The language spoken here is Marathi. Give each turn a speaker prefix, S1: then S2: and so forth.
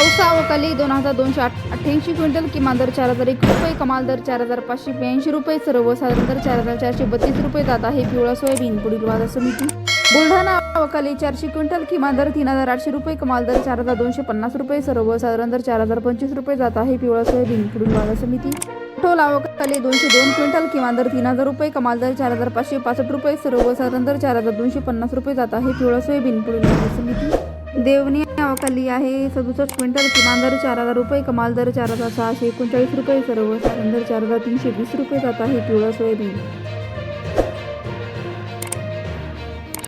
S1: औसा अवकाली दोन हजार दोनशे अठ्ठ्याऐंशी क्विंटल किमान दर चार हजार एक रुपये कमाल दर चार हजार पाचशे ब्याऐंशी रुपये सर्वसाधारण दर चार हजार चारशे बत्तीस रुपये जात आहे पिवळा सोयाबीन. पुढील बाजार समिती बुलढाणा अवकाली चारशे क्विंटल किमान दर तीन हजार आठशे रुपये कमाल दर चार हजार दोनशे पन्नास रुपये सर्वसाधारण दर चार हजार पंचवीस रुपये जात आहे पिवळा सोयाबीन. पुढील बाजार समिती टोल अवकाली दोनशे दोन क्विंटल किमान दर तीन हजार रुपये कमाल दर चार हजार पाचशे पासष्ट रुपये सर्वसाधारण दर चार हजार दोनशे पन्नास रुपये जात आहे पिवळा सोयाबीन. पुढील बाजार समिती देवणी खाली आहे. सदुसष्ट क्विंटल किमान दर चार हजार रुपये कमाल दर चार हजार सहाशे एकोणचाळीस रुपये सर्वसाधारण दर चार हजार तीनशे वीस रुपये जात आहे. पिवळा सोयाबीन